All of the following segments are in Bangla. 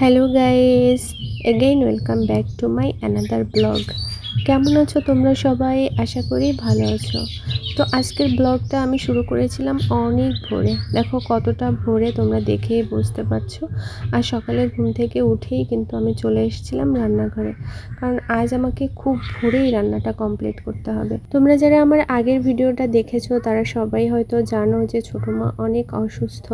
hello guys again welcome back to my another blog কেমন আছো তোমরা সবাই? আশা করি ভালো আছো। তো আজকের ব্লগটা আমি শুরু করেছিলাম অনেক ভোরে। দেখো কতটা ভোরে তোমরা দেখেই বুঝতে পারছ। আর সকালে ঘুম থেকে উঠেই কিন্তু আমি চলে এসেছিলাম রান্নাঘরে। কারণ আজ আমাকে খুব ভোরেই রান্নাটা কমপ্লিট করতে হবে। তোমরা যারা আমার আগের ভিডিওটা দেখেছ, তারা সবাই হয়তো জানো যে ছোটো মা অনেক অসুস্থ।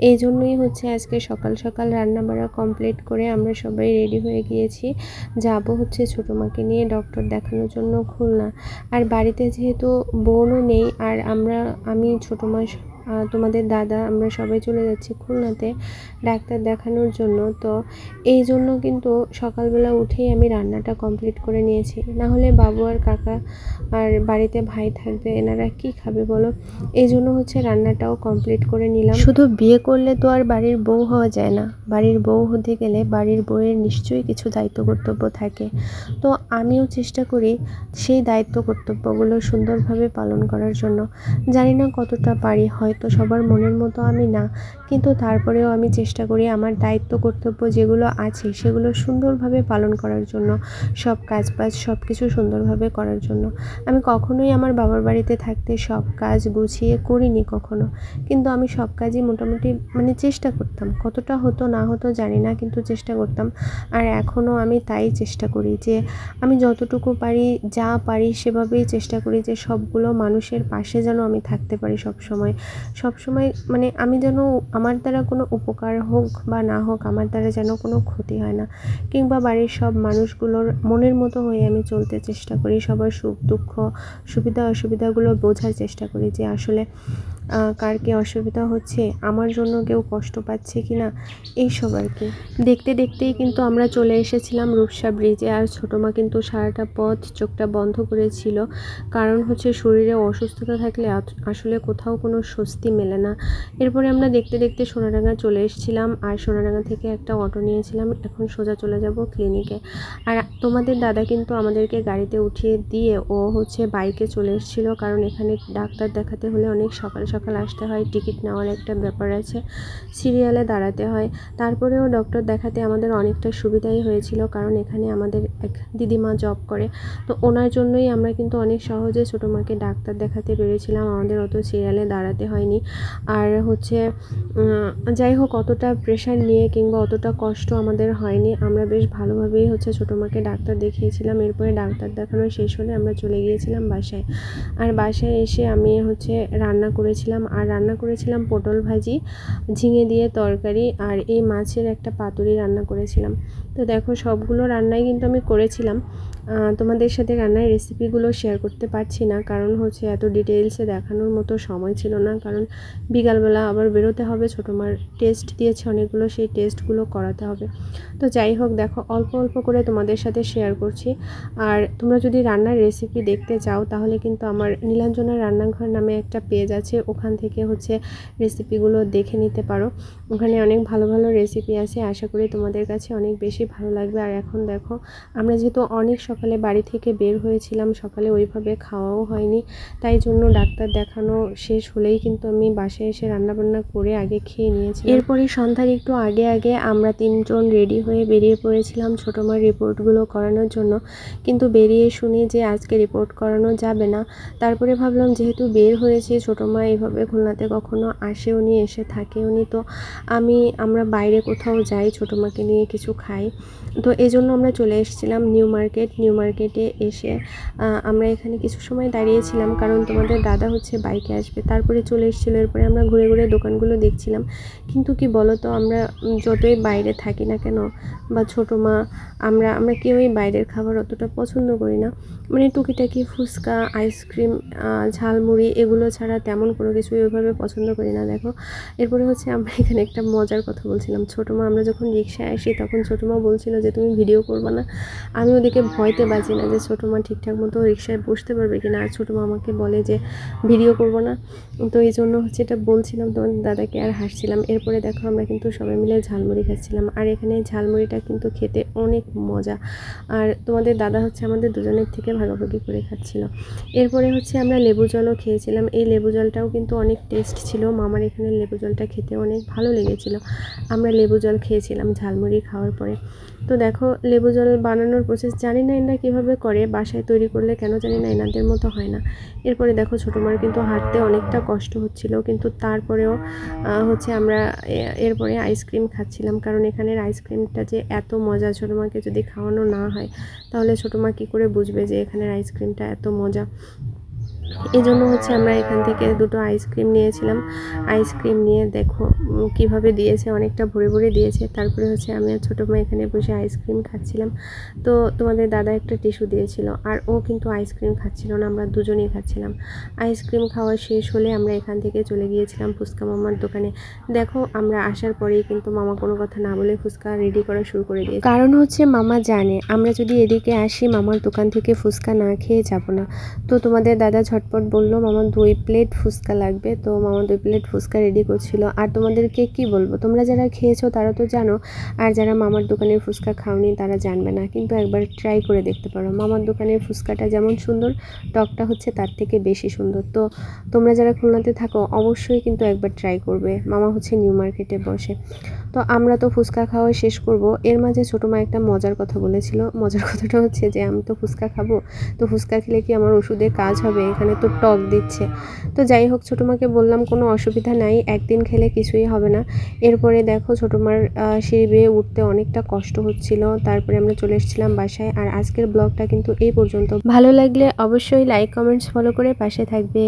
এই জন্যই হচ্ছে আজকে সকাল সকাল রান্না বাড়া কমপ্লিট করে আমরা সবাই রেডি হয়ে গিয়েছি। যাব হচ্ছে ছোটো মাকে নিয়ে ডক্টর দেখানোর জন্য খুলনা। আর বাড়িতে যেহেতু বোনও নেই আর আমরা আমি ছোটো মা আহ, তোমাদের দাদা, আমরা সবাই চলে যাচ্ছি খুলনাতে ডাক্তার দেখানোর জন্য। তো এই জন্য কিন্তু সকালবেলা উঠেই আমি রান্নাটা কমপ্লিট করে নিয়েছি। না হলে বাবু আর কাকা আর বাড়িতে ভাই থাকবে, এনারা কি খাবে বলো? এই জন্য হচ্ছে রান্নাটাও কমপ্লিট করে নিলাম। শুধু বিয়ে করলে তো আর বাড়ির বউ হওয়া যায় না। বাড়ির বউ হতে গেলে বাড়ির বউয়ের নিশ্চয়ই কিছু দায়িত্ব কর্তব্য থাকে। তো আমিও চেষ্টা করি সেই দায়িত্ব কর্তব্যগুলো সুন্দরভাবে পালন করার জন্য। জানি না কতটা পারি হয়তো সবার মনের মতো আমি না। কিন্তু তারপরেও আমি চেষ্টা করি আমার দায়িত্ব, কর্তব্য যেগুলো আছে সেগুলো সুন্দরভাবে পালন করার জন্য, সব কাজ বাজ সব কিছু সুন্দরভাবে করার জন্য। আমি কখনোই আমার বাবার বাড়িতে থাকতে সব কাজ গুছিয়ে করিনি কখনো। কিন্তু আমি সব কাজই মোটামুটি মানে চেষ্টা করতাম। কতটা হতো না হতো জানি না, কিন্তু চেষ্টা করতাম। আর এখনও আমি তাই চেষ্টা করি যে আমি যতটুকু পারি, যা পারি সেভাবেই চেষ্টা করি যে সবগুলো মানুষের পাশে যেন আমি থাকতে পারি সব সময় সব সময় মানে আমি যেন আমার দ্বারা কোনো উপকার হোক বা না হোক, আমার দ্বারা যেন কোনো ক্ষতি হয় না। কিংবা বাড়ির সব মানুষগুলোর মনের মতো হয়ে আমি চলতে চেষ্টা করি, সবার সুখ দুঃখ সুবিধা অসুবিধাগুলো বোঝার চেষ্টা করি যে আসলে কার কি অসুবিধা হচ্ছে? আমার জন্য কেউ কষ্ট পাচ্ছে কি না? এইসব আর কি। দেখতে দেখতেই কিন্তু আমরা চলে এসেছিলাম রূপসা ব্রিজে আর ছোটো মা কিন্তু সারাটা পথ চোখটা বন্ধ করেছিল। কারণ হচ্ছে শরীরে অসুস্থতা থাকলে আসলে কোথাও কোনো স্বস্তি মেলে না। এরপরে আমরা দেখতে দেখতে সোনাডাঙ্গা চলে এসেছিলাম আর সোনাডাঙ্গা থেকে একটা অটো নিয়েছিলাম। এখন সোজা চলে যাব ক্লিনিকে আর তোমাদের দাদা কিন্তু আমাদেরকে গাড়িতে উঠিয়ে দিয়ে ও হচ্ছে বাইকে চলে এসেছিল। কারণ এখানে ডাক্তার দেখাতে হলে অনেক সকাল সকাল আসতে হয়, টিকিট নেওয়ার একটা ব্যাপার আছে, সিরিয়ালে দাঁড়াতে হয়। তারপরেও ডক্টর দেখাতে আমাদের অনেকটা সুবিধাই হয়েছিল, কারণ এখানে আমাদের এক দিদিমা জব করে। তো ওনার জন্যই আমরা কিন্তু অনেক সহজে ছোটো মাকে ডাক্তার দেখাতে পেরেছিলাম, আমাদের অত সিরিয়ালে দাঁড়াতে হয়নি। আর হচ্ছে যাই হোক, অতটা প্রেশার নিয়ে কিংবা অতটা কষ্ট আমাদের হয়নি। আমরা বেশ ভালোভাবেই হচ্ছে ছোটো মাকে ডাক্তার দেখিয়েছিলাম, এরপরে ডাক্তার দেখানো শেষ হলে আমরা চলে গিয়েছিলাম বাসায়। আর বাসায় এসে আমি হচ্ছে রান্না করেছিলাম আর রান্না করেছিলাম পটল ভাজি, ঝিঙে দিয়ে তরকারি আর এই মাছের একটা পাতুরি রান্না করেছিলাম। তো দেখো সবগুলো রান্নাই কিন্তু আমি করেছিলাম। তোমাদের সাথে রান্নার রেসিপিগুলো শেয়ার করতে পারছি না। কারণ হচ্ছে এত ডিটেলসে দেখানোর মতো সময় ছিল না। কারণ বিকালবেলা আবার বেরোতে হবে, ছোটো মার টেস্ট দিয়েছে অনেকগুলো, সেই টেস্টগুলো করাতে হবে। তো যাই হোক, দেখো, অল্প অল্প করে তোমাদের সাথে শেয়ার করছি। আর তোমরা যদি রান্নার রেসিপি দেখতে চাও, তাহলে কিন্তু আমার নীলাঞ্জনা রান্নাঘর নামে একটা পেজ আছে। ওখান থেকে হচ্ছে রেসিপিগুলো দেখে নিতে পারো। ওখানে অনেক ভালো ভালো রেসিপি আছে। আশা করি তোমাদের কাছে অনেক বেশি ভালো লাগবে। আর এখন দেখো, আমরা যেহেতু অনেক সকালে বাড়ি থেকে বের হয়েছিলাম। সকালে ওইভাবে খাওয়াও হয়নি। তাই জন্য ডাক্তার দেখানো শেষ হলেই কিন্তু আমি বাসায় এসে রান্নাবান্না করে আগে খেয়ে নিয়েছি এরপরে সন্ধ্যার একটু আগে আগে আমরা তিনজন রেডি হয়ে বেরিয়ে পড়েছিলাম ছোটো মার রিপোর্টগুলো করানোর জন্য। কিন্তু বেরিয়ে শুনি যে আজকে রিপোর্ট করানো যাবে না। তারপরে ভাবলাম যেহেতু বের হয়েছি ছোটো মা এভাবে খুলনাতে কখনো আসেও নি, এসে থাকেও নি। তো আমি, আমরা বাইরে কোথাও যাই ছোটো মাকে নিয়ে কিছু খাই। তো এই জন্য আমরা চলে এসেছিলাম নিউ মার্কেট নিউ মার্কেটে এসে আমরা এখানে কিছু সময় দাঁড়িয়েছিলাম। কারণ তোমাদের দাদা হচ্ছে বাইকে আসবে। তারপরে চলে এসেছিল। এরপরে আমরা ঘুরে ঘুরে দোকানগুলো দেখছিলাম। কিন্তু কি বলো তো আমরা যতই বাইরে থাকি না কেন, বা ছোটো মা, আমরা আমরা কেউই বাইরের খাবার অতটা পছন্দ করি না। মানে টুকিটাকি ফুচকা, আইসক্রিম ঝালমুড়ি এগুলো ছাড়া তেমন কোনো কিছু ওইভাবে পছন্দ করি না, দেখো। এরপরে হচ্ছে আমরা এখানে একটা মজার কথা বলছিলাম। ছোটো মা, আমরা যখন রিক্সায় আসি, তখন ছোটো মা বলছিল যে, তুমি ভিডিও করবে না? আমি ওদিকে ভয় দিতে পারছি না যে ছোটো মা ঠিকঠাক মতো রিক্সায় বসতে পারবে কিনা। আর ছোটো মা আমাকে বলে যে, ভিডিও করব না। তো এই জন্য হচ্ছে এটা বলছিলাম তোমাদের দাদাকে আর হাসছিলাম। এরপরে দেখো আমরা কিন্তু সবাই মিলে ঝালমুড়ি খাচ্ছিলাম। আর এখানে ঝালমুড়িটা কিন্তু খেতে অনেক মজা। আর তোমাদের দাদা হচ্ছে আমাদের দুজনের থেকে ভাগাভাগি করে খাচ্ছিল। এরপরে হচ্ছে আমরা লেবু জলও খেয়েছিলাম। এই লেবু জলটাও কিন্তু অনেক টেস্ট ছিল। মামার এখানে লেবু জলটা খেতে অনেক ভালো লেগেছিল। আমরা লেবু জল খেয়েছিলাম ঝালমুড়ি খাওয়ার পরে। তো দেখো, লেবু জল বানানোর প্রসেস জানি না এনারা কীভাবে করে, বাসায় তৈরি করলে কেন জানি না, এনাদের মতো হয় না। এরপরে দেখো, ছোটো মার কিন্তু হাঁটতে অনেকটা কষ্ট হচ্ছিল, কিন্তু তারপরেও হচ্ছে আমরা এরপরে আইসক্রিম খাচ্ছিলাম, কারণ এখানের আইসক্রিমটা যে এত মজা, ছোটো মাকে যদি খাওয়ানো না হয়, তাহলে ছোটো মা কী করে বুঝবে যে এখানের আইসক্রিমটা এত মজা? এই জন্য হচ্ছে আমরা এখান থেকে দুটো আইসক্রিম নিয়েছিলাম। আইসক্রিম নিয়ে দেখো কীভাবে দিয়েছে, অনেকটা ভরে ভরে দিয়েছে। তারপরে হচ্ছে আমি আর ছোটো মা এখানে বসে আইসক্রিম খাচ্ছিলাম। তো তোমাদের দাদা একটা টিস্যু দিয়েছিল, আর ও কিন্তু আইসক্রিম খাচ্ছিল না, আমরা দুজনেই খাচ্ছিলাম। আইসক্রিম খাওয়া শেষ হলে আমরা এখান থেকে চলে গিয়েছিলাম ফুচকা মামার দোকানে। দেখো, আমরা আসার পরেই কিন্তু মামা কোনো কথা না বলে ফুচকা রেডি করা শুরু করে দিয়েছে। কারণ হচ্ছে মামা জানে, আমরা যদি এদিকে আসি, মামার দোকান থেকে ফুচকা না খেয়ে যাব না। তো তোমাদের দাদা ঝটপট বলল, মামা, দুই প্লেট ফুচকা লাগবে। তো মামা দুই প্লেট ফুচকা রেডি করছিল। আর তোমাদেরকে কি বলব? তোমরা যারা খেয়েছো তারা তো জানো, আর যারা মামার দোকানের ফুচকা খাওনি তারা জানবে না। কিন্তু একবার ট্রাই করে দেখতে পারো। মামার দোকানের ফুচকাটা যেমন সুন্দর, টকটা হচ্ছে তার থেকে বেশি সুন্দর। তো তোমরা যারা খুলনাতে থাকো, অবশ্যই কিন্তু একবার ট্রাই করবে। মামা হচ্ছে নিউ মার্কেটে বসে। তো আমরা তো ফুচকা খাওয়া শেষ করব। এর মাঝে ছোটো মা একটা মজার কথা বলেছিল। মজার কথাটা হচ্ছে যে, আমি তো ফুচকা খাব। তো ফুচকা খেলে কি আমার ওষুধে কাজ হবে? এখানে তো টক দিচ্ছে। তো যাই হোক, ছোটো মাকে বললাম, কোনো অসুবিধা নাই। একদিন খেলে কিছুই হবে না। এরপরে দেখো, ছোটো মার সিঁড়ি বেয়ে উঠতে অনেকটা কষ্ট হচ্ছিল। তারপরে আমরা চলে এসেছিলাম বাসায়। আর আজকের ব্লগটা কিন্তু এই পর্যন্ত। ভালো লাগলে অবশ্যই লাইক কমেন্টস ফলো করে পাশে থাকবে।